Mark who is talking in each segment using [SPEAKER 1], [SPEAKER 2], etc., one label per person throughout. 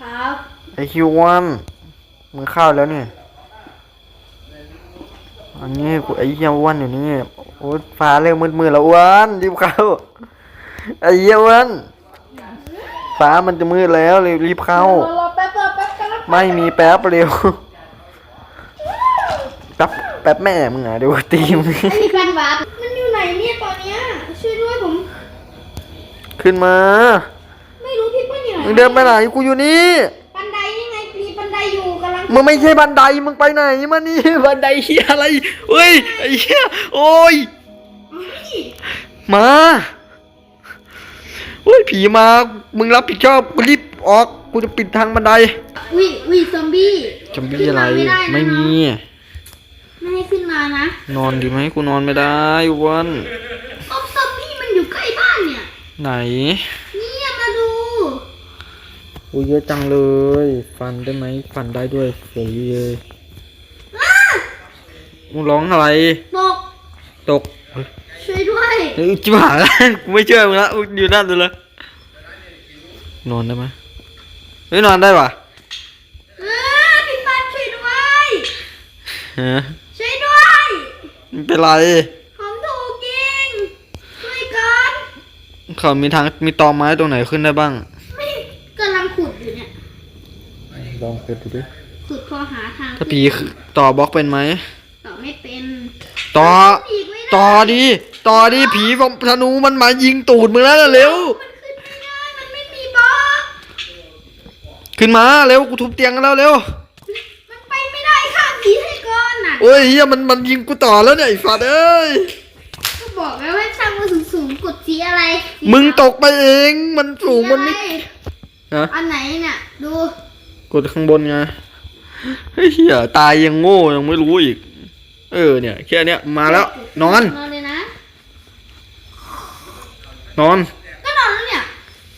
[SPEAKER 1] ครับ
[SPEAKER 2] ไอคิววันมึงเข้าวแล้วเนี่ยอันนี้กูไอเหี้ยอ้วันอยู่นี่โอ้ยฟ้าเริ่มมืดๆแล้วอ้วันรีบเข้าไอเหี้ยอ้วันฟ้ามันจะมืดแล้วเร็วรีบเข้า
[SPEAKER 1] รอรอแป๊บรอแป๊บกันนะ
[SPEAKER 2] ไม่มีแป๊บเร็วแป๊บแป๊บแม่มึงอะเดี๋ยวกูตีมง
[SPEAKER 1] ไอ้นี่แฟนวาร์ปมันอยู่ไหนเนี่ยตอนเนี้ยช่วยด้วยผม
[SPEAKER 2] ขึ้นมา
[SPEAKER 1] มึ
[SPEAKER 2] งเดินไปไหนกูอยู่นี่
[SPEAKER 1] บันไดนี่ไงมีบันไดอยู่กำลัง
[SPEAKER 2] มึงไม่ใช่บันไดมึงไปไหนมานี่ บันไดเฮียอะไรเฮ้ยไอ้เหี้ยโอ้ยมาโอ้ยผีมา มึงรับผิดชอบกูรีบออกกูจะปิดทางบันได
[SPEAKER 1] วิวิซอมบี้
[SPEAKER 2] จำบี้อะไร
[SPEAKER 1] ขึ้นา
[SPEAKER 2] ไม่
[SPEAKER 1] ด้นะ
[SPEAKER 2] มี
[SPEAKER 1] ไม่ให้ขึ้นมานะ
[SPEAKER 2] นอนดีไหมกูนอนไม่ได้วัน
[SPEAKER 1] ก็ซอมบี้มันอยู่ใกล้บ้านเนี่ย
[SPEAKER 2] ไหน
[SPEAKER 1] เนี่ยมาดู
[SPEAKER 2] กูเยอะจังเลย ฟันได้ไหมฟันได้ด้วยสวยเลย
[SPEAKER 1] อ้า
[SPEAKER 2] มึงร้องอะไร
[SPEAKER 1] ตก
[SPEAKER 2] ตกเฮ้ย
[SPEAKER 1] ช่วยด้วย
[SPEAKER 2] เฮ้ยจิบหายแล้วกูไม่เชื่อมึงละกูอยู่นั่นเลยละนอนได้ไหมเฮ้ยนอนได้ปะ
[SPEAKER 1] เออพี่ปันช่วยด้วย
[SPEAKER 2] ฮะ
[SPEAKER 1] ช่วยด้วย
[SPEAKER 2] ไม่เป็นไร
[SPEAKER 1] ผมถูกยิงช่วยกัน
[SPEAKER 2] เขามีทางมีตอไม้ตรงไหนขึ้นได้บ้าง
[SPEAKER 1] ไม่กำลังขุดอยู่เนี่ย
[SPEAKER 2] ล องขุดดูดิ
[SPEAKER 1] ขุดพอหาทาง
[SPEAKER 2] ถ้าผีต่อบล็อกเป็นไหม
[SPEAKER 1] ต่อไม่เป็น
[SPEAKER 2] ต่อ
[SPEAKER 1] อีกไม่ได้
[SPEAKER 2] ต่อดิต่อดิผีฟองธนูมันมายิงตูดมึงแล้วน่ะเร็ว
[SPEAKER 1] มันขึ้นไม่ได้มันไม่มีบล็อก
[SPEAKER 2] ขึ้นมาเร็วกูทุบเตียงกันแล้วเร็ว
[SPEAKER 1] มันไปไม่ได้ค่ะผีให้ก่อนน่ะ
[SPEAKER 2] โอ้ยเฮียมันมันยิงกูต่อแล้วเนี่ยไอ้สัตว์เอ้ย
[SPEAKER 1] ก็บอกแล้วว่าช่างมันสูงสูงๆกดสีอะไรสี
[SPEAKER 2] มึงตกไปเองมันสูงมันไม่
[SPEAKER 1] สีอะไร
[SPEAKER 2] ฮะ
[SPEAKER 1] อันไหนเนี่ยดู
[SPEAKER 2] กดข้างบนไงเฮ้ยเฮียตายยังโง่ยังไม่รู้อีก เออเนี่ยแค่เนี้ยมาแล้ว นอน
[SPEAKER 1] นอนเลยนะ
[SPEAKER 2] นอน
[SPEAKER 1] ก็นอนแล้วเนี่ย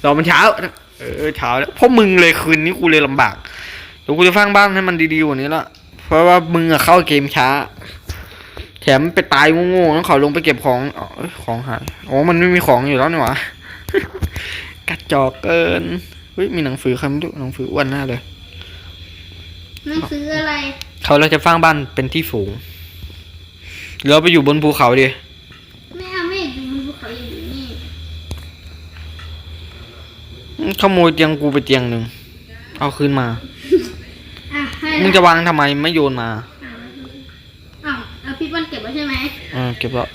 [SPEAKER 2] รอมันเช้า เออเช้าแล้วเพราะมึงเลยคืนนี้กูเลยลำบากเดี๋ยวกูจะสร้างบ้านให้มันดีๆกว่านี้ละเพราะว่ามึงอะเข้าเกมช้า แถมไปตายโง่ๆต้องเขาลงไปเก็บของอ๋อเอ้ยของหายอ๋อมันไม่มีของอยู่แล้วนี่หว่ากระจอกเกินเฮ้ยมีหนังสือคำดูหนังสืออ้วนหน้าเลย
[SPEAKER 1] หนังสืออะไร
[SPEAKER 2] เขาเราจะสร้างบ้านเป็นที่สูงหรือเราไปอยู่บนภูเขาดิ
[SPEAKER 1] ไม่เอาไม่อยู่บนภูเขาอยู่นี่
[SPEAKER 2] ขโมยเตียงกูไปเตียงหนึ่งเอาคืนมา
[SPEAKER 1] อะให้
[SPEAKER 2] มึงจะวางทำไมไม่โยนมา
[SPEAKER 1] อ้าวเอาพี่ปั้นเก็บไว้ใช่ไหม
[SPEAKER 2] เออเก็บแล้ว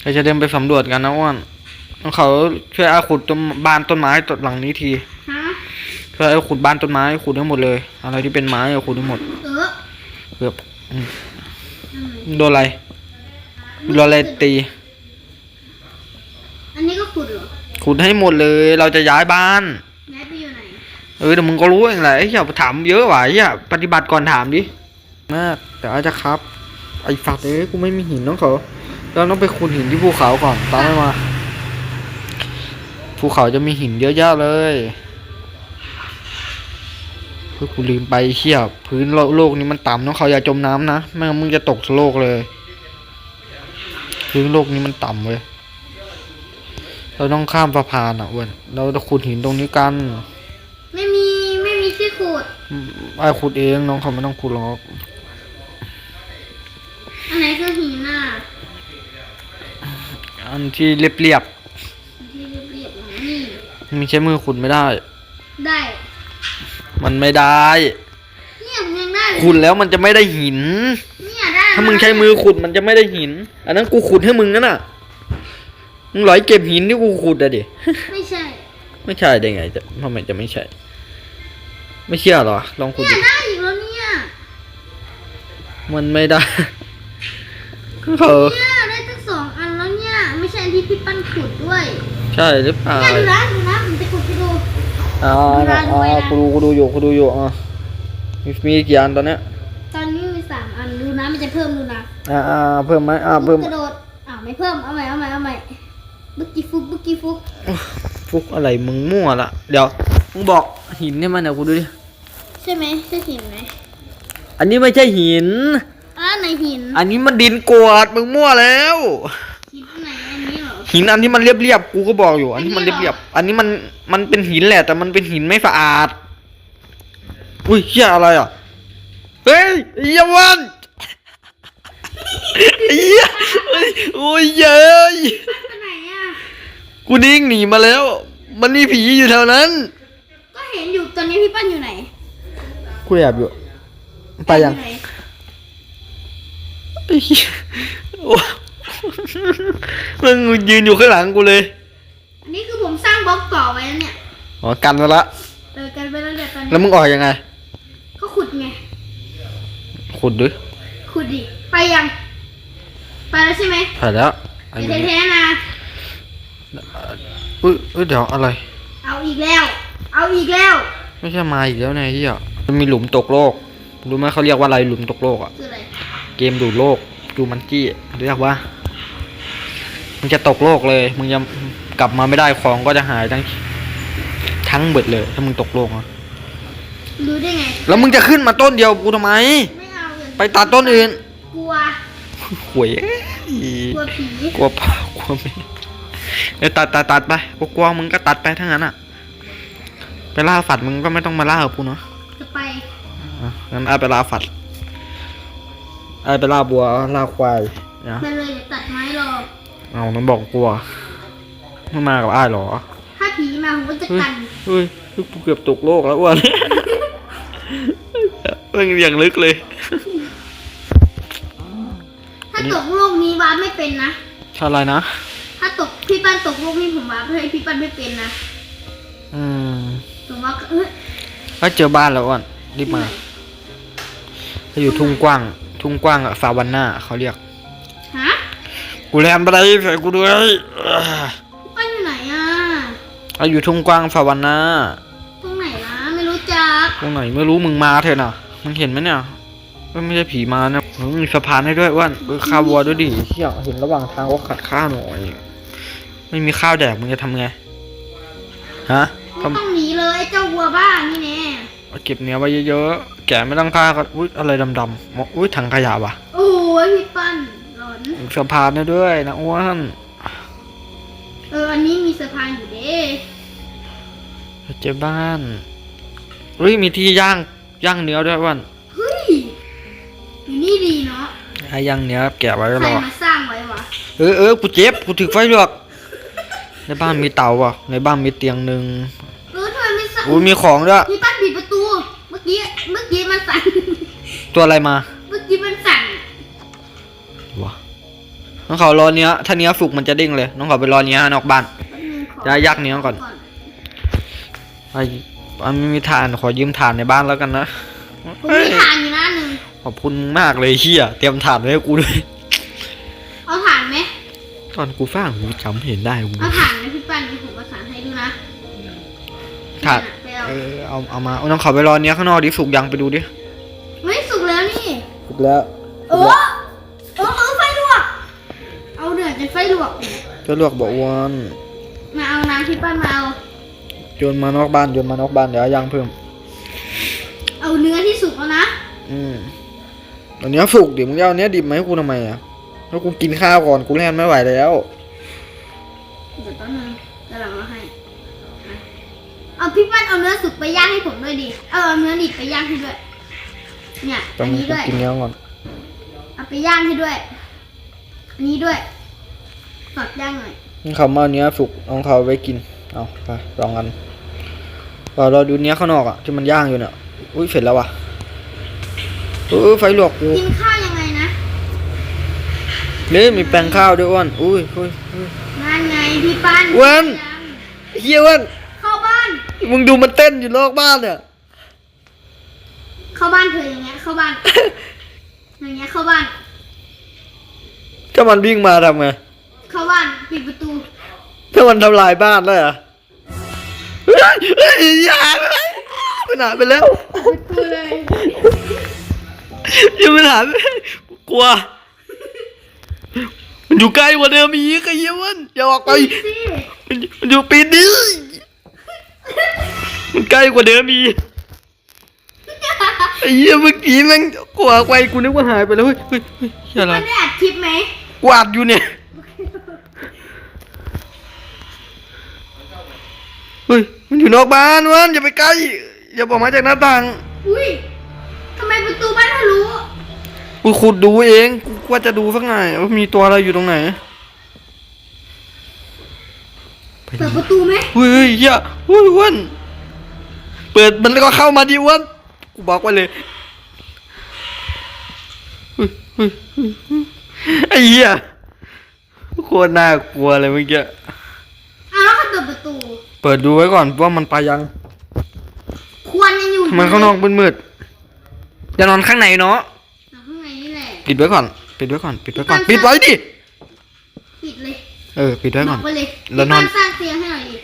[SPEAKER 2] เราจะเดินไปสำรวจกันนะอ้วนต้องเขาช่วยอาขุดต้นบ้านต้นไม้ต้นหลังนี้ที
[SPEAKER 1] ฮะ
[SPEAKER 2] ช่วยเอาขุดบ้านต้นไม้ขุดให้หมดเลย อะไรที่เป็นไม้เอาขุดให้หมด
[SPEAKER 1] เออ
[SPEAKER 2] เกือบอืมโดนอะไรโดนอะไรตี
[SPEAKER 1] อันนี้ก็ขุดเหรอ
[SPEAKER 2] ขุดให้หมดเลย เราจะย้ายบ้าน
[SPEAKER 1] ย้ายไปอยู่ไหน
[SPEAKER 2] เออแต่มึงก็รู้เองแหละไอ้เหี้ยถามเยอะว่ะไอ้เหี้ยปฏิบัติก่อนถามดิ มาก แต่อาจจะครับ ไอ้ฝัดเอ้ยกูไม่มีหินน้องเขาเราต้องไปขุดหินที่ภูเขาก่อนตามไม่มา ภูเขาจะมีหินเยอะแยะเลย เฮ้ยกูลืมไปไอ้เหี้ยพื้นโลโลกนี้มันต่ำน้องเขาอย่าจมน้ำนะไม่งั้นมึงจะตกโลกเลย พื้นโลกนี้มันต่ำเว้ยเราต้องข้ามสะพานอะอ้วนเราจะขุดหินตรงนี้กัน
[SPEAKER 1] ไม่มีไม่มีที่ขุด
[SPEAKER 2] อืมไอ้ขุดเองน้องเขาไม่ต้องขุดหรอก
[SPEAKER 1] อันไหนคือหินอะ
[SPEAKER 2] อันที่เรียบเรียบ
[SPEAKER 1] ที่เรียบๆอย่างนี้
[SPEAKER 2] ๆมีใช้มือขุดไม่ได้
[SPEAKER 1] ได้
[SPEAKER 2] มันไม่ได้
[SPEAKER 1] เนี่ยผมยังได้เลย
[SPEAKER 2] ขุดแล้วมันจะไม่ได้หิน
[SPEAKER 1] เนี่ยได้
[SPEAKER 2] ถ้ามึงใช้มือขุดมันจะไม่ได้หิน อันนั้นกูขุดให้มึงนั่นน่ะ มึงหลอยเก็บหินที่กูขุดอะดิ
[SPEAKER 1] ไม่ใช่
[SPEAKER 2] ไม่ใช่ได้ไงจะทำไมจะไม่ใช่ ไม่เชื่อเหรอ ลองขุด
[SPEAKER 1] เนี่
[SPEAKER 2] ดิ
[SPEAKER 1] ยได้อีกแล้วเนี่ย
[SPEAKER 2] มันไม่ได้ เออ
[SPEAKER 1] เนี่ยได้ตั้งสองอันแล้วเนี่ย ไม่ใช่อันที่พี่ปั้นขุดด้วย
[SPEAKER 2] ใช่หรือเปล่า
[SPEAKER 1] เนี่ยดูนะดูนะผมจะขุดให้ดู
[SPEAKER 2] อ่า
[SPEAKER 1] ดูนะดู
[SPEAKER 2] อ่า
[SPEAKER 1] ไว้นะ
[SPEAKER 2] กูดูกูดูอยู่กูดูอยู่อะมีมีกี่อันตอนเนี้ย
[SPEAKER 1] ตอนนี้มีสามอันดูนะมันจะเพิ่มดูนะ
[SPEAKER 2] อ่าอ่าเพิ่มไหมอ่าเพิ่ม
[SPEAKER 1] กระโดดอ้าวไม่เพิ่มเอาใหม่เอาใหม่เอาใหม่บุกกี้ฟุกบุกกี้ฟุก
[SPEAKER 2] ฟุกอะไรมึงมั่วละเดี๋ยวมึงบอกหินให้มันเดี๋ยวกูดูดิ
[SPEAKER 1] ใช่ไหมใช่หินไหม
[SPEAKER 2] อันนี้ไม่ใช่หิน
[SPEAKER 1] อ่าไหนหิน
[SPEAKER 2] อันนี้มันดินกรวดมึงมั่วแล้ว
[SPEAKER 1] หินไหนอันนี้เหรอ
[SPEAKER 2] หินอันที่มันเรียบๆกูก็บอกอยู่ อันที่มันเรียบๆอันนี้มันมันเป็นหินแหละ แต่มันเป็นหินไม่สะอาด อุ้ยเฮียอะไรอะเฮ้ยไอ้เหี้ยวันไอ้เหี้ยเฮ้ยโอ้ยเย้ย
[SPEAKER 1] ไปไหนอะ
[SPEAKER 2] กูนิ่งหนีมาแล้ว มันมีผีอยู่แถวนั้น
[SPEAKER 1] ก็เห็นอยู่ตอนนี้พี่ปั้นอยู่ไหน
[SPEAKER 2] กูแอบอยู่ ไปยัง
[SPEAKER 1] อหน
[SPEAKER 2] ไอ้เหี้ยโอ้ มึงยืนอยู่ข้างหลังกูเลย
[SPEAKER 1] อันนี้คือผมสร้างบล็อกต่อไว้แล้วเนี่ย
[SPEAKER 2] อ๋อกันมาละ
[SPEAKER 1] เออกันไปแล้วเดี๋ยวตอน
[SPEAKER 2] แล้ว
[SPEAKER 1] นี้
[SPEAKER 2] มึงออกยังไง
[SPEAKER 1] ก็ขุดไง
[SPEAKER 2] ขุดดิ
[SPEAKER 1] ขุดดิ ไปยัง ไปแล้วใช่ไหม
[SPEAKER 2] ผ่านแล้วอัน
[SPEAKER 1] เดี๋ยว
[SPEAKER 2] นี้
[SPEAKER 1] แท้ๆนะ
[SPEAKER 2] อุ้ยเอ้ยเดี๋ยวอะไร
[SPEAKER 1] เอาอีกแล้ว เอาอีกแล้ว
[SPEAKER 2] ไม่ใช่มาอีกแล้วไงที่อะมันมีหลุมตกโลก รู้ไหมเขาเรียกว่าอะไรหลุมตกโลกอะ
[SPEAKER 1] คืออะไร
[SPEAKER 2] เกมดูดโลก ดูมันจี้เรียกว่า มึงจะตกโลกเลย มึงยังกลับมาไม่ได้ของก็จะหายทั้งทั้งเบิดเลย ถ้ามึงตกโลกอะ
[SPEAKER 1] รู้ได้ไง
[SPEAKER 2] แล้วมึงจะขึ้นมาต้นเดียวกูทำไม
[SPEAKER 1] ไม่เอาเลย
[SPEAKER 2] ไปตัดต้นอื่น
[SPEAKER 1] กลัว
[SPEAKER 2] หวย
[SPEAKER 1] กลัวผี
[SPEAKER 2] กลัวพ่อกลัวแม่เออตัดตัดตัดไปกูกลัวมึงก็ตัดไปทั้งนั้นอะ ไปล่าฝัดมึงก็ไม่ต้องมาล่ากับกูเนาะ
[SPEAKER 1] จะไป
[SPEAKER 2] อะงั้นไอ้ไปล่าฝัดไอ้ไปล่าบัวล่าควายนะ
[SPEAKER 1] ไปเลยเดี๋ยวตัดไม้รอ
[SPEAKER 2] เอาน้องบอกกลัวไม่มากับไอ้ายเหรอ
[SPEAKER 1] ถ้าผีมาผมก็จะ
[SPEAKER 2] เฮ้ย
[SPEAKER 1] กัน
[SPEAKER 2] เฮ้ยกูเกือบตกโลกแล้วอ้วนเรื่องอย่างลึกเลย
[SPEAKER 1] ถ้าตกโลกนี้วาร์ปไม่เป็นนะ
[SPEAKER 2] ชาอะไรนะ
[SPEAKER 1] ถ้าตกพี่ปั้นตกโลกนี้ผมวาร์ปให้พี่ปั้นไม่เป็นนะ
[SPEAKER 2] อืม
[SPEAKER 1] ผมว่าเฮ้ย
[SPEAKER 2] ถ้าเจอบ้านแล้วอ้วนรีบมาถ้าอยู่ทุ่งกว้าง ทุ่งกว้างอะฟาวันน่าเขาเรียก
[SPEAKER 1] ฮะ
[SPEAKER 2] กูแลนไปได้ใส่กูด้วย
[SPEAKER 1] พี่ปั้นอยู่ไหนอะ
[SPEAKER 2] ถ้าอยู่ทุ่งกว้างฟาวันน่า
[SPEAKER 1] ตรงไหนนะไม่รู้จัก
[SPEAKER 2] ตรงไหนไม่รู้มึงมาเถอะนะมึงเห็นไหมเนี่ยก็ไม่ใช่ผีมานะมึงมีสะพานให้ด้วยอ้วนเออข้าววัวด้วยดิเที่ยเห็นระหว่างทางว่าขาดข้าวหน่อย ไม่มีข้าวแดกมึงจะทำไงฮะ
[SPEAKER 1] ไม่ต้องหนีเลยไอ้เจ้าวัวบ้านี่แน่
[SPEAKER 2] เอาเก็บเนื้อไว้เยอะๆ แกะไม่ต้องฆ่าก็อุ้ยอะไรดำๆมอุ้ยถังขยะว่ะ
[SPEAKER 1] โอ้ยพี่ปั้นหลอ น
[SPEAKER 2] มีสะพานให้ด้วยนะอ้วน
[SPEAKER 1] เออ อันนี้มีสะพานอยู่เด้
[SPEAKER 2] เจอบ้านอุ้ยมีที่ย่างย่างเนื้อด้วยอ้วน
[SPEAKER 1] เฮ้ยอยู่นี่ดีเนาะ
[SPEAKER 2] ให้ย่างเนื้อแกะไว้
[SPEAKER 1] ใค
[SPEAKER 2] ร
[SPEAKER 1] ร
[SPEAKER 2] อ
[SPEAKER 1] มาสร้างไว้วะ
[SPEAKER 2] เออเออกูเจ็บกูถึกไฟลวกในบ้านมีเตาอะ ในบ้านมีเตียงหนึ่ง
[SPEAKER 1] เออทำไมไม่สร้าง
[SPEAKER 2] อุ้ยมีของด้วย
[SPEAKER 1] พี่ปั้นปิดประตู เมื่อกี้ เมื่อกี้มันสั่น
[SPEAKER 2] ตัวอะไรมา
[SPEAKER 1] น้
[SPEAKER 2] องเขารอเนี้ยถ้าเนี้ยสุกมันจะเด้งเลย น้องเขาไปรอเนี้ยนอกบ้าน
[SPEAKER 1] แป๊บนึงขอ
[SPEAKER 2] จะยักเนื้อก่อนไอ้อันไม่มีฐานขอยืมฐานในบ้านแล้วกันนะ
[SPEAKER 1] ผมมีถ่านอยู่นะหนึ่ง
[SPEAKER 2] ขอบคุณมากเลยเฮียเตรียมฐานไว้ให้กูด้วย
[SPEAKER 1] เอาถ่านไหม
[SPEAKER 2] ตอนกูฟังกูจำเห็นได้กู
[SPEAKER 1] เอาถ่านไหมพี่ปั้นเดี๋ยวผมเอาถ่านให้ดูนะ
[SPEAKER 2] ฐาน
[SPEAKER 1] ไปเอา
[SPEAKER 2] เออเอาเอามาเอาน้องเขาไปรอเนี้ยข้างนอกดิสุกยังไปดูดิ
[SPEAKER 1] ไม่สุกแล้วนี่
[SPEAKER 2] สุกแล้ว
[SPEAKER 1] เออเอ จะลวก
[SPEAKER 2] บอกวัน
[SPEAKER 1] มาเอาน้ำพี่ปั้นมาเอา
[SPEAKER 2] โยนมานอกบ้านโยนมานอกบ้านเดี๋ยวเอาย่างเพิ่ม
[SPEAKER 1] เอาเนื้อที่สุกแล้วนะ
[SPEAKER 2] อืมอันเนี้ยสุกดิมึงจะเอาเนี้ยดิบไหมาให้กูทำไมอะแล้วกูกินข้าวก่อนกูแล่นไม่ไหวแล้ว
[SPEAKER 1] เดี๋ยวแป๊บนึงจะหลังมาให้อะเอาพี่ปั้นเอาเนื้อสุกไปย่างให้ผมด้วยดิเอาเอาเนื้อดิบไปย่างให้ด้วย เนี่ย
[SPEAKER 2] ต้อ
[SPEAKER 1] อั
[SPEAKER 2] ง
[SPEAKER 1] นนี้ด้วย
[SPEAKER 2] กินเนี้ยก่อน
[SPEAKER 1] เอาไปย่างให้ด้วยอันนี้ด้วย ฝากย่างหน่อย
[SPEAKER 2] มึงเขามาเอาเนี้ยสุกเอาเขาไว้กิน เอาไปลองกันเราเราดูเนี้ยข้างนอกอะที่มันย่างอยู่เนี่ย อุ้ยเสร็จแล้วว่ะเออไฟลวกกู
[SPEAKER 1] กินข้าวยังไงนะ
[SPEAKER 2] นี่มีแป้งข้าวด้วยอ้วน อุ้ยอุ้ยอุ้ย
[SPEAKER 1] นั่นไงพี่ปั้น
[SPEAKER 2] เว้น
[SPEAKER 1] ยัง
[SPEAKER 2] เฮียอ้วน
[SPEAKER 1] เข้าบ้าน
[SPEAKER 2] มึงดูมันเต้นอยู่นอกบ้านเนี่ย
[SPEAKER 1] เข้าบ้านเธออย่างเงี้ย เข้าบ้าน อย่างเงี้ยเข้าบ้าน
[SPEAKER 2] ถ้ามันวิ่งมาทำไง
[SPEAKER 1] เข้าบ้านปิดประตู
[SPEAKER 2] ถ้ามันทำลายบ้านได้เหรอะเฮ้ยเฮ้ยอย่าไปมันหาไปแล้ว
[SPEAKER 1] ปิดประตูเลย
[SPEAKER 2] อยังไมันหายไปกลัว มันอยู่ใกล้กว่าเดิมอีกไอ้เหี้ยมันอย่าออกไป
[SPEAKER 1] สิ
[SPEAKER 2] มันมันอยู่ปีนนี้ มันใกล้กว่าเดิมอีกไอ้เหี้ยเมื่อกี้แม่งกลัวไปกูนึกว่าหายไปแล้วเฮ้ยเฮ้ยเฮ้ยอะไร
[SPEAKER 1] มันได้อัดคลิปไหม
[SPEAKER 2] กวาดอยู่เนี่ย มันอยู่นอกบ้านวันอย่าไปใกล้อย่าบอกมาจากหน้าต่าง
[SPEAKER 1] อุ้ยทำไมประตูบ้านทะลุ
[SPEAKER 2] กูขุดดูเองกูว่าจะดูสักหน่อยว่ามีตัวอะไรอยู่ตรงไหนไป
[SPEAKER 1] เปิ
[SPEAKER 2] ดิ
[SPEAKER 1] ดประตูไหม
[SPEAKER 2] เฮ้ยเหี้ยเฮ้ยอ้วันเปิดมันแล้วก็เข้ามาดิอ้วันกูบอกไว้เลยเฮ้ยเฮ้ยเฮ้ยเฮ้ยไอ้เหี้ยโคตรน่ากลัวเลยเมื่อกี้
[SPEAKER 1] อ้าวแล้วใครเปิดประตู
[SPEAKER 2] เปิดดูไว้ก่อนว่ามันไปยัง
[SPEAKER 1] ควรยังอยู่
[SPEAKER 2] ทำไมข้างนอกมืดๆอย่านอนข้างในเนาะ
[SPEAKER 1] เอาข้างในนี่แหละ
[SPEAKER 2] ปิดไว้ก่อน ปิดไว้ก่อน ปิดไว้ก่อน
[SPEAKER 1] มัน
[SPEAKER 2] ปิดไว้ดิ
[SPEAKER 1] ปิดเลย
[SPEAKER 2] เออ ปิดไว้
[SPEAKER 1] บ
[SPEAKER 2] ก่
[SPEAKER 1] อ
[SPEAKER 2] อน
[SPEAKER 1] กไปเลย
[SPEAKER 2] แล้วนอน
[SPEAKER 1] พี่ปั้สร้างเตียงให้หน่อยดิ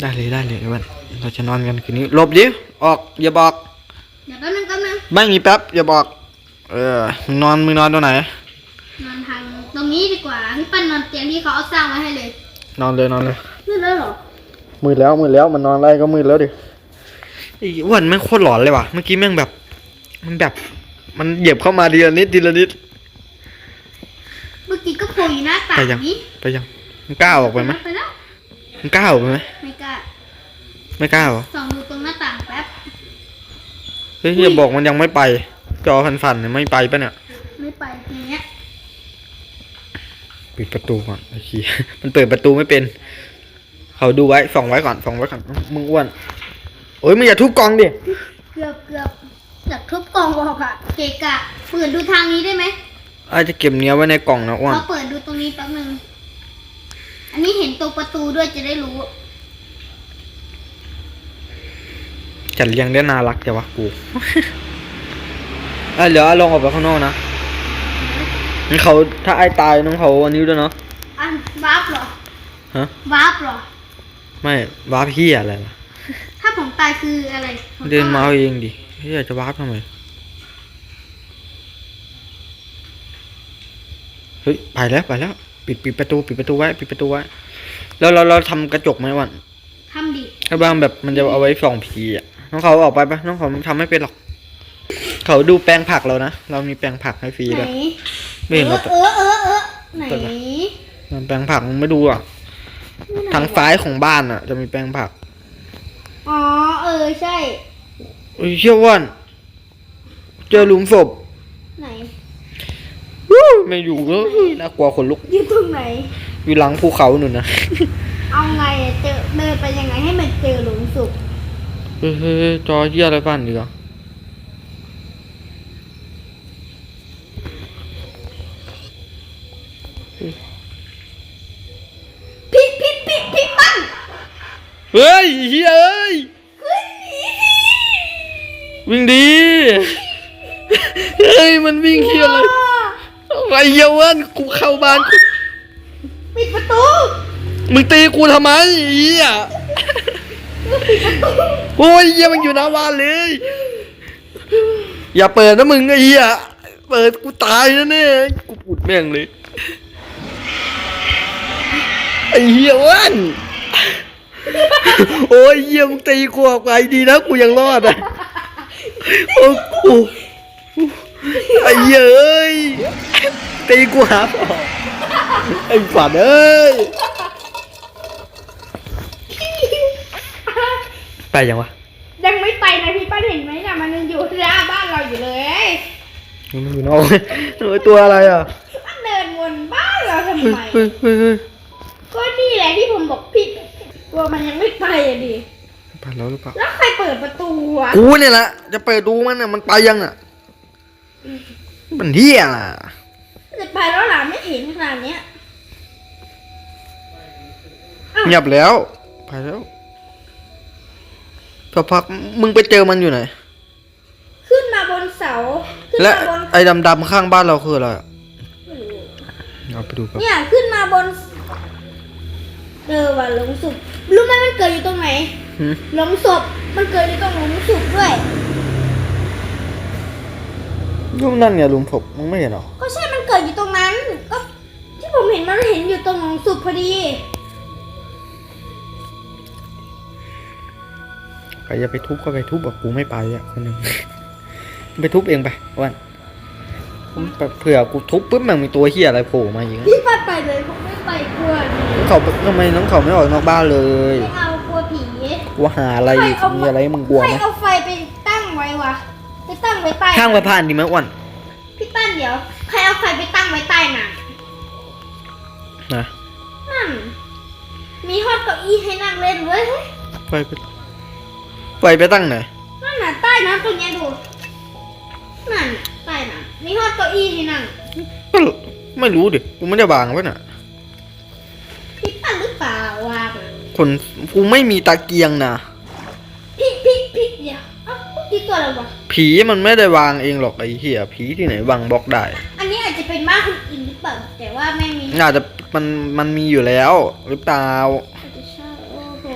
[SPEAKER 2] ได้เลยได้เลยเดี๋ยววันเราจะนอนกันคืนนี้หลบดิ ออก อย่าบอก
[SPEAKER 1] เดี๋ยวแป๊บนึงแป๊บนึง
[SPEAKER 2] ไม่มีแป๊บ อย่าบอก เออมึงนอนมึงนอนตรงไหน
[SPEAKER 1] นอนทางตรงนี้ดีกว่าพี่ปั้นนอนเตียงที่เขาเอาสร้างไว้ให้เลย
[SPEAKER 2] นอนเลยนอนเลย
[SPEAKER 1] มืดแล้วเหรอ
[SPEAKER 2] มืดแล้วมืดแล้วมันนอนอะไรก็มืดแล้วดิไอ้อ้วันแม่งโคตรหลอนเลยว่ะเมื่อกี้แม่งแบบ มันแบบ มันเหยียบเข้ามาทีละนิดทีละนิด
[SPEAKER 1] เมื่อกี้ก็โผล่อยู่หน้าต่าง
[SPEAKER 2] ไปยัง
[SPEAKER 1] นี้
[SPEAKER 2] ไปยังมึงกล้าออกไปไหม
[SPEAKER 1] ไปแล้ว
[SPEAKER 2] มึงกล้าออกไปไหม
[SPEAKER 1] ไม่กล้า
[SPEAKER 2] ไม่กล้าเหรอ
[SPEAKER 1] ส่องดูตรงหน้าต่างแป๊บ
[SPEAKER 2] เฮ้ยอย่าบอกมันยังไม่ไป จอฟันๆเนี่ยไม่ไปปะเนี่ย
[SPEAKER 1] ไม่ไปอย่างเงี้ย
[SPEAKER 2] ปิดประตูก่อนไอ้ขี้ยมันเปิดประตูไม่เป็น เขาดูไว้ส่องไว้ก่อนส่องไว้ก่อนมึงอ้วนโอ้ยมึงอย่าทุบกล่องดิ
[SPEAKER 1] เกือบเกือบจากทุบกล่องออกอะเกะกะเปิดดูทางนี้ได้ไหม
[SPEAKER 2] อาจจะเก็บเนื้อไว้ในกล่องนะอ้วน
[SPEAKER 1] เขาเปิดดูตรงนี้แป๊บนึงอันนี้เห็นตรงประตูด้วยจะได้รู้
[SPEAKER 2] จัดเรียงได้น่ารักแต่วะกูเอ้ยเดี๋ยวเอาลองออกไปข้างนอกนะนี่เขาถ้าไอ้ตายน้องเขาอันนี้ด้วยเนาะ
[SPEAKER 1] อันวาร์ปเหรอ
[SPEAKER 2] ฮะ
[SPEAKER 1] วาร์ปเหรอ
[SPEAKER 2] ไม่วาร์ปพี่อะไรล่ะ
[SPEAKER 1] ถ้าผมตายคืออะไรผ
[SPEAKER 2] เดินมา
[SPEAKER 1] ต้อง
[SPEAKER 2] เอาเองดิเฮ้ยจะวาร์ปทำไมเฮ้ยไปแล้วไปแล้ว ปิดปิดประตูปิดประตูไว้ปิดประตูไว้แล้วเราเราทำกระจกไหมวัน
[SPEAKER 1] ทำดิ
[SPEAKER 2] ถ้าบางแบบมันจะเอาไว้ส่องผีอะน้องเขาออกไปปะน้องเขาทำไม่เป็นหรอก เขาดูแปลงผักเรานะเรามีแปลงผักให้ฟรี
[SPEAKER 1] ไหน
[SPEAKER 2] ด้วยไม่เห็น
[SPEAKER 1] เอ
[SPEAKER 2] เรา
[SPEAKER 1] อเออเออเออไหน
[SPEAKER 2] เปิดปะมันแปลงผักมึงไม่ดูอะ ทางซ้ายของบ้านอะ จะมีแปลงผัก
[SPEAKER 1] อ๋อ เออ ใช่
[SPEAKER 2] เอ้ยเชื่อว่านเจอหลุมศพ
[SPEAKER 1] ไหน
[SPEAKER 2] วู้ไม่อยู่แล้วน่ากลัวขนลุก
[SPEAKER 1] อยู่ตรงไหน
[SPEAKER 2] อยู่หลังภูเขาหนุนนะ
[SPEAKER 1] เอาไงอะเจอเดินไปยังไงให้มันเจอหลุมศพ
[SPEAKER 2] เฮ้ยเฮ้ยเฮ้ยจอเหี้ยอะไรบ้านดีกว่า
[SPEAKER 1] พี่พี่พี่พี่ปั้น
[SPEAKER 2] เฮ้ยเฮียเอ้ย
[SPEAKER 1] ขึ้นหนีสิ
[SPEAKER 2] วิ่งดี เฮ้ย มันวิ่งเฮียอะไรไอ้เหี้ยเวันกูเข้าบ้านกู
[SPEAKER 1] ปิดประตู
[SPEAKER 2] มึงตีกูทำไมเฮียโอ้ยเฮียมันอยู่หน้าบ้านเลย อย่าเปิดนะมึงไอ้เฮียเปิดกูตายนะเนี่ย กูปุดแม่งเลย ไอ้เฮียเวัน โอ้ยเฮียมึงตีกูออกไปดีนะกูยังรอดอะโอ้กูไอ้เหี้ยเอ้ยตีกูหาพ่อไอ้ฝันเอ้ยไปยังวะ
[SPEAKER 1] ยังไม่ไปนะพี่ป้าเห็นไหมน่ะมันยังอยู่หน้าบ้านเราอยู่เลย
[SPEAKER 2] มันอยู่นอกเออตัวอะไรอะ
[SPEAKER 1] มันเดินวนบ้านเราทำ
[SPEAKER 2] เฮ้ย
[SPEAKER 1] ไม
[SPEAKER 2] เฮ้ยเฮ้ยเฮ้ย
[SPEAKER 1] ก็นี่แหละที่ผมบอกพี่ ตัวมันยังไม่ไปอะดิ
[SPEAKER 2] ไปแล้วหรือเปล่า
[SPEAKER 1] แล้วใครเปิดประตูอะ
[SPEAKER 2] กูเนี่ยแหละจะเปิดดูมันอะมันไปยังอะ มันเหี้ยล่ะ
[SPEAKER 1] จะไปแล้วหล่ะไม่เห็นขนาดเนี้ย
[SPEAKER 2] เงียบแล้ว ไปแล้วสักพักมึงไปเจอมันอยู่ไหน
[SPEAKER 1] ขึ้นมาบนเสา ขึ้น
[SPEAKER 2] และ
[SPEAKER 1] มาบน
[SPEAKER 2] ไอ้ดำๆข้างบ้านเราคืออะไรอะ
[SPEAKER 1] ไม่รู้
[SPEAKER 2] เอาไปดูกัน
[SPEAKER 1] เนี่ยขึ้นมาบนเออว่ะหลุมศพรู้ไหมมันเกิดอยู่ตรงไหน
[SPEAKER 2] หืม
[SPEAKER 1] หลุมศพมันเกิดอยู่ตรงหลุมศพด้วย
[SPEAKER 2] รูปนั่นไงลุงผมมึงไม่เห็นหรอ
[SPEAKER 1] ก็ใช่มันเกิดอยู่ตรงนั้น ก็ที่ผมเห็นมันเห็นอยู่ตรงหลุมศพพอดี
[SPEAKER 2] ใครจะไปทุบก็ไปทุบบอกกูไม่ไปอะคนหนึ่งไปทุบเองไปวันผมแบบเผื่อกูทุบปุ๊บมันมีตัวเฮียอะไรโผล่มาอย่างเงี้ย
[SPEAKER 1] พี่ปัดไปเลยผมไม่ ไปกลัว
[SPEAKER 2] เขาทำไมน้องเขาไม่ออกนอกบ้านเลย
[SPEAKER 1] ไม่เอากลัวผี
[SPEAKER 2] กลัวหาอะไรอีกมีอะไรให้มึงกลัว
[SPEAKER 1] ใคร
[SPEAKER 2] ไหม
[SPEAKER 1] เอาไฟไปตั้งไว้วะไปตั้งไว้ใต้
[SPEAKER 2] ข้างสะพานดีไหมอ้วน
[SPEAKER 1] พี่ปั้นเดี๋ยวใครเอาไฟไปตั้งไว้ใต้น่ะ
[SPEAKER 2] นะ
[SPEAKER 1] นั่นมีฮอตเก้าอี้ให้นั่งเล่นเว้ย
[SPEAKER 2] ไปไปไปไปตั้งไหน
[SPEAKER 1] นั่นน่ะใต้น้ำตรงเนี้ยดูนั่นน่ะใต้น้ำมีฮอตเก้าอี้ให้นั่ง
[SPEAKER 2] ก็ไม่รู้ดิกูไม่ได้วางไว้น่ะ คนกูไม่มีตะเกียงนะ
[SPEAKER 1] พี่พี่พี่เดี๋ยวเอ้าเมื่อกี้ตัวอะไรวะ
[SPEAKER 2] ผีมันไม่ได้วางเองหรอกไอ้เหี้ยผีที่ไหนวางบล็อกได้
[SPEAKER 1] อันนี้อาจจะเป็นบ้านคนอื่นหรือเปล่าแต่ว่าไม่มี
[SPEAKER 2] อาจจะมันมันมีอยู่แล้ว หรือเปล่า
[SPEAKER 1] อาจจะใช่โอ้โห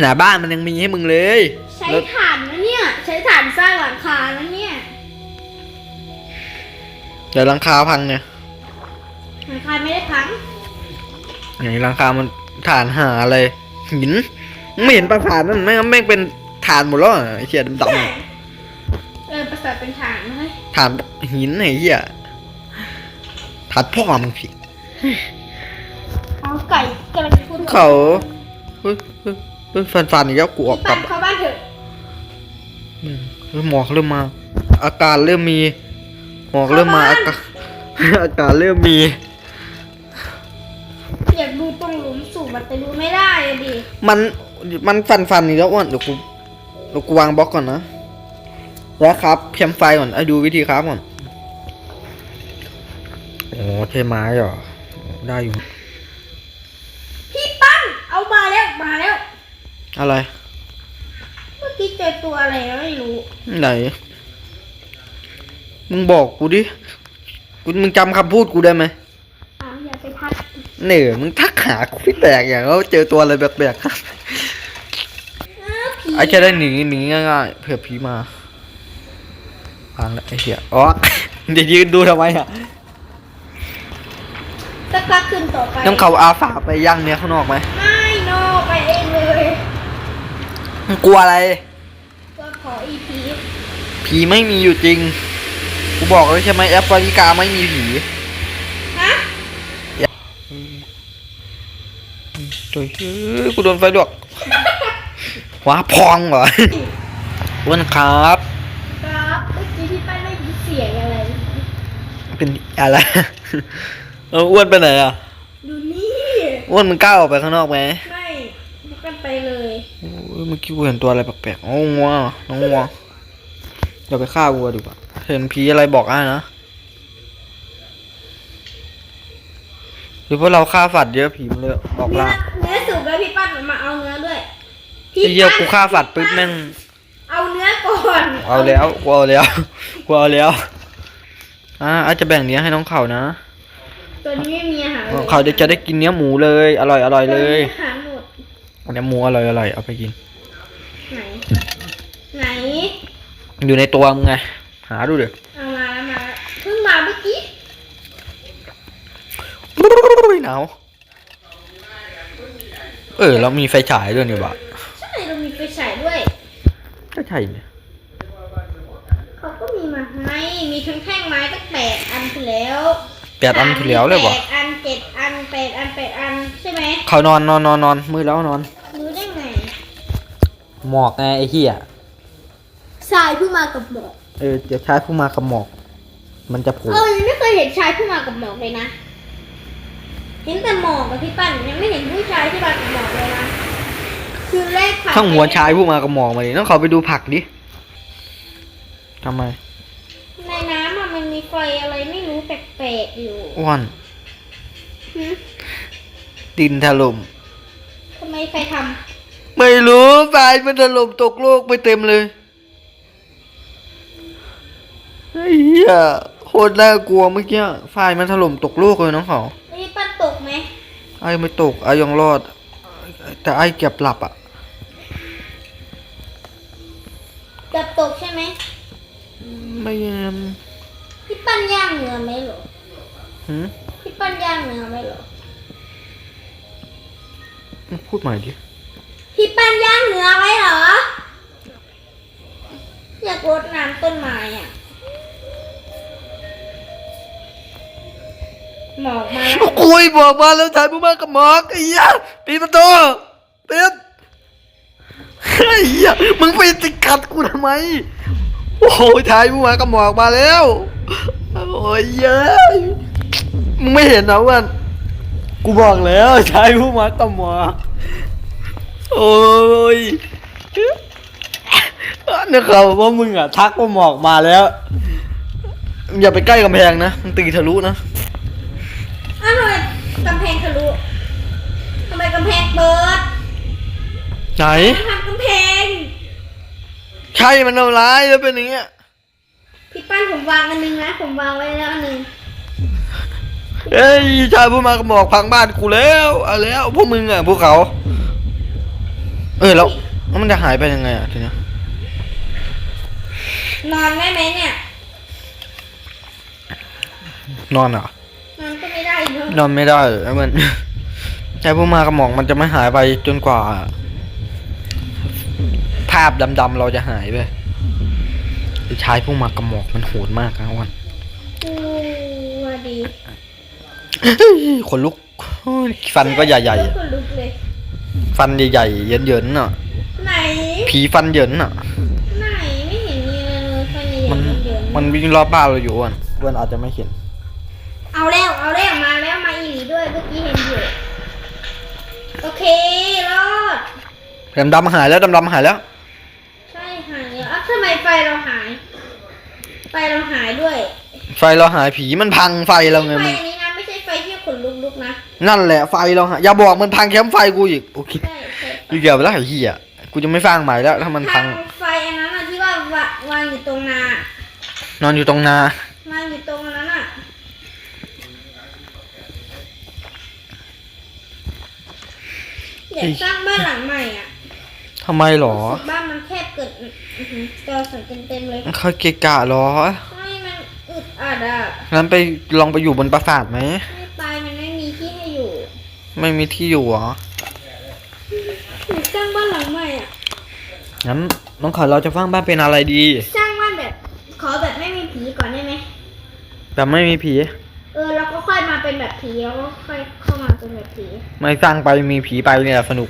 [SPEAKER 2] หน้าบ้านมันยังมีให้มึงเลย
[SPEAKER 1] ใช้
[SPEAKER 2] แล้ว
[SPEAKER 1] ถ่านนะเนี่ย ใช้ถ่านสร้างหลังคานะเนี่ย
[SPEAKER 2] เดี๋ยวหลังคาพังเนี่ย
[SPEAKER 1] หลังคาไม่ได้พัง
[SPEAKER 2] ไหนหลังคามัน ฐานหาอะไรหินมึงไม่เห็นปราสาทนั่นแม่งแม่งเป็นฐานหมดแล้วอะไอ้เหี้ยดำๆ
[SPEAKER 1] เออประสาทเป็นฐานนะเฮ้ย
[SPEAKER 2] ฐานหินไอ้เหี้ยฐานพ่อมึงผิด
[SPEAKER 1] เอาไก่กำลังพูด
[SPEAKER 2] เขาเฮ้ยเฮ้ยเฮ้ยฟันฟันอีกแล้วกูออกกลั
[SPEAKER 1] ปั่
[SPEAKER 2] บ
[SPEAKER 1] นเข้าบ้านเถอะ
[SPEAKER 2] เฮ้ยหมอกเริ่มมา อาการเริ่มมี หมอกเริ่มมาอากาศอากาศเริ่มมี
[SPEAKER 1] มสูบมันไปดูไม่ได้อะดิ
[SPEAKER 2] มันมันฟันฟันอีกแล้วอ้วนเดี๋ยวกูเดี๋ยวกูวางบล็อกก่อนนะแล้วครับเพียมไฟก่อนไอ้ดูวิธีครับก่อนโอ้ใช่ไม้เหรอได้อยู่
[SPEAKER 1] พี่ปั้นเอามาแล้วมาแล้ว
[SPEAKER 2] อะไร
[SPEAKER 1] เมื่อกี้เจอตัวอะไรไม่รู้
[SPEAKER 2] ไหนมึงบอกกูดิ กูมึงจำคำพูดกูได้ไหม
[SPEAKER 1] อ้าวอย่าไปทัก
[SPEAKER 2] เหนื่อยมึงทักหากูพี่แปลกอย่างแล้วเจอตัวอะไรแปลกๆครับ
[SPEAKER 1] อ้าวผี
[SPEAKER 2] ไอ้จะได้หนีหนีง่ายๆเผื่อผีมาพังแล้วไอ้เหี้ยอ๋อจะยืนดูทำไมอะ
[SPEAKER 1] สักพักขึ้นต่อไป
[SPEAKER 2] น้ำเขาอาฝาไปย่างเนี้ยข้างนอกไหม
[SPEAKER 1] ไม่โนไปเองเลย
[SPEAKER 2] มึงกลัวอะไร
[SPEAKER 1] ก็ขออีพี
[SPEAKER 2] ผีไม่มีอยู่จริงกูบอกเลยใช่ไหมแอปฟาริกาไม่มีผี
[SPEAKER 1] ฮะ
[SPEAKER 2] โอ้ยเอ้ยกูโดนไฟลวกว้าพองเหรออ้วนครับ
[SPEAKER 1] ครับเมื่อกี้พี่ปั้นได้ยินเสียงอะไร
[SPEAKER 2] เป็นอะไรเอออ้วนไปไหนอะ
[SPEAKER 1] ดูนี่
[SPEAKER 2] อ้วนมึงกล้าออกไปข้างนอกไหม
[SPEAKER 1] ไม่พี่ปั้นไปเลย
[SPEAKER 2] โอ้ยเมื่อกี้กูเห็นตัวอะไรแปลกๆอ๋องัวน้องงัวเดี๋ยวไปฆ่าวัวดีกว่าเห็นผีอะไรบอกอ้านะ หรือว่าเราฆ่าสัตว์เยอะผีมันเลยบอก
[SPEAKER 1] เนื้อ
[SPEAKER 2] ล่า
[SPEAKER 1] เนื้อสุกแล้วพี่ปั้นมาเอาเนื้อด้วย
[SPEAKER 2] ไอ้เหี้ยกูฆ่าสัตว์ปุ๊บแม่ง
[SPEAKER 1] เอาเนื้อก่อน
[SPEAKER 2] เอาแล้วกูเอาแล้วกูเอาแล้วอ่าอาจจะแบ่งเนี้ยให้น้องเขานะ
[SPEAKER 1] ตัวนี้ไม่มีอาหาร
[SPEAKER 2] น้องเขาจะจะได้กินเนื้อหมูเลย อร่อยอร่อยเลย
[SPEAKER 1] ตัวนี้อาหารหมด
[SPEAKER 2] เนื้อหมูอร่อยอร่อยเอาไปกิน
[SPEAKER 1] ไหน ไหน
[SPEAKER 2] อยู่ในตัวมึงไงหาดูเดี๋ยว
[SPEAKER 1] เอามาแล้วมาแล้วเพิ่งมาเมื่อกี้
[SPEAKER 2] หนาวเออ เรามีไฟฉายด้วยนี่บ่ะ
[SPEAKER 1] ใช่เรามีไฟฉายด้วย
[SPEAKER 2] ก็ใช่เนี่ย
[SPEAKER 1] เขาก็มีมาให้ มีทั้งแท่งไม้ตั้งแปดอันที่แล้ว
[SPEAKER 2] แปดอันที่แล้วเลยบ่
[SPEAKER 1] แปดอันเจ็ดอันแปดอันแปดอันใช่ไหม
[SPEAKER 2] เขานอนนอนนอนนอนมือแล้วนอน
[SPEAKER 1] รู้ได้ไง
[SPEAKER 2] หมอกไงไอ้เหี้ย
[SPEAKER 1] ชายผู้มากับหมอก
[SPEAKER 2] เออจะใช้ผู้มากับหมอก มันจะโผล่
[SPEAKER 1] เออยังไม่เคยเห็นชายผู้มากับหมอกเลยนะ เห็นแต่หมอกกับพี่ปั้นยังไม่เห็นผู้ชายที่มากับหมอกเลยนะคือแรกผ่าน
[SPEAKER 2] ข้างหัวชายผู้มากับหมอกมาดิต้องเขาไปดูผักดิทำไม
[SPEAKER 1] ในน้ำอะมันมีไฟอะไรไม่รู้แปลกๆอยู่
[SPEAKER 2] อ้วน
[SPEAKER 1] หึ
[SPEAKER 2] ดินถล่ม
[SPEAKER 1] ทำไมใครท
[SPEAKER 2] ไม่รู้ทรายมันถล่มตกโลกไปเต็มเลยไอ้เหี้ยโคตรน่ากลัวเมื่อกี้ทรายมันถล่มตกโลกเลยน้องเขาำ
[SPEAKER 1] นี่ปั้น ตกไหม
[SPEAKER 2] ไอ้ไม่ตกไอ้ยังรอด แต่ไอ้เก็บหลับอะ
[SPEAKER 1] เกับตกใช่ไหม
[SPEAKER 2] ไม่เอ็ม
[SPEAKER 1] พี่ปั้นย่างเนื้อไหมเหรอ
[SPEAKER 2] หืม
[SPEAKER 1] พี่ปั้นย่างเนื้อไหมเหรอ
[SPEAKER 2] พูดใหม่ดิ
[SPEAKER 1] พี่ปั้นย่างเนื้อไว้เหรออยากรดน้ำต้นไม้อะ หมอกมาแล้ว
[SPEAKER 2] คุยบอกมาแล้วถ่ายผู้มากับหมอกไอ้เหี้ยปีประตูปิดไอ้เหี้ยมึงไปติดขัดกูทำไม โอ้ยชายผู้มากระหมอกมาแล้ว โอ้ยเย้ยมึงไม่เห็นนะว่ากูบอกแล้วชายผู้มากระหมอกโอ้ยนี่เขาว่ามึงอะทักว่าหมอกมาแล้วอย่าไปใกล้กำแพงนะ มันตีทะลุนะ
[SPEAKER 1] อ้าวทำไมกำแพงทะลุทำไมกำแพงเปิด
[SPEAKER 2] ไหน
[SPEAKER 1] มันทำกำแพง
[SPEAKER 2] ใช่มันทำร้ายแล้วเป็นอย่างเงี้ย
[SPEAKER 1] พี่ปั้นผมวางอันหนึงนะผมวางไว้แล้วอันหนึง
[SPEAKER 2] เอ้ยชายผู้มากระหมอกพังบ้านกูแล้วเอาแล้วพวกมึงอะพวกเขา เออแล้วแล้วมันจะหายไปยังไงอะทีเนี้ย
[SPEAKER 1] นอนได้ไหมเนี่ย
[SPEAKER 2] นอนเหรอะ
[SPEAKER 1] นอนก็ไม่ได้เนอะ
[SPEAKER 2] นอนไม่ได้ไอ้มันชายผู้มากระหมอกมันจะไม่หายไปจนกว่า ภาพดำๆเราจะหายไปไอ้ชายผู้มากระหมอกมันโหดมากนะวัน
[SPEAKER 1] อู้ว่าดี
[SPEAKER 2] ขนลุกฟันก็ใหญ่
[SPEAKER 1] ก็คนลุกเลย
[SPEAKER 2] ๆฟันใหญ่ๆเยินๆน่ะ
[SPEAKER 1] ไหน
[SPEAKER 2] ผีฟันเหยินน่ะ
[SPEAKER 1] ไหนไม่เห็นมีอะไรเลยไฟใหญ่
[SPEAKER 2] มัน
[SPEAKER 1] ๆเดือน
[SPEAKER 2] มันวิ่งรอบบ้านเราอยู่วันวันอาจจะไม่เห็น
[SPEAKER 1] เอาแล้วเอาแล้วมาแล้วมาอีหลีด้วยเมื่อกี้เห็นอยู่โอเครอด
[SPEAKER 2] ดำๆหายแล้วดำๆหายแล้ว
[SPEAKER 1] ใช่หายแล้วอะทำไมไฟ เราหาย ไฟเราหายด้วย
[SPEAKER 2] ไฟเราหายผีมันพังไฟเราไง
[SPEAKER 1] ไฟ
[SPEAKER 2] มึง
[SPEAKER 1] อันนี้นะไม่ใช่ไฟที่ขนลุกๆนะ
[SPEAKER 2] นั่นแหละไฟเราหายอย่าบอกมันพังแคมป์ไฟกูอีกโอเค
[SPEAKER 1] ใช่ใช่
[SPEAKER 2] อยู่เกี่ยวไปแล้วไอ้เหี้ยกูจะไม่สร้างใหม่แล้วถ้ามันพัง
[SPEAKER 1] ไฟอันนั้นอะที่ว่าวะวางอยู่ตรงนาน
[SPEAKER 2] อนอยู่ตรงนา วา
[SPEAKER 1] งอยู่ตรงนั้นอะอยากสร้างบ้านหลังใหม่อะ
[SPEAKER 2] ทำไมหรอ
[SPEAKER 1] บ้านมันแคบเกิด อื้อหือจอสั่นเต็มๆเลย
[SPEAKER 2] เขาเกะกะหรอ
[SPEAKER 1] ไม่มันอึดอัดอะ
[SPEAKER 2] งั้นไปลองไปอยู่บนปราสาทไหม
[SPEAKER 1] ไม่ไปมันไม่มีที่ให้อยู่
[SPEAKER 2] ไม่มีที่อยู่เหรอ
[SPEAKER 1] หนูสร้างบ้านหลังใหม่อะ
[SPEAKER 2] งั้นน้องขอเราจะสร้างบ้านเป็นอะไรดี
[SPEAKER 1] สร้างบ้านแบบ ขอแบบไม่มีผีก่อนได้ไหม
[SPEAKER 2] แบบไม่มีผี
[SPEAKER 1] เออแล้วก็ค่อยมาเป็นแบบผีแล้วก็ค่อยเข้ามาเป็นแบบผี
[SPEAKER 2] ไม่สร้างไปมีผีไปเนี่ยสนุก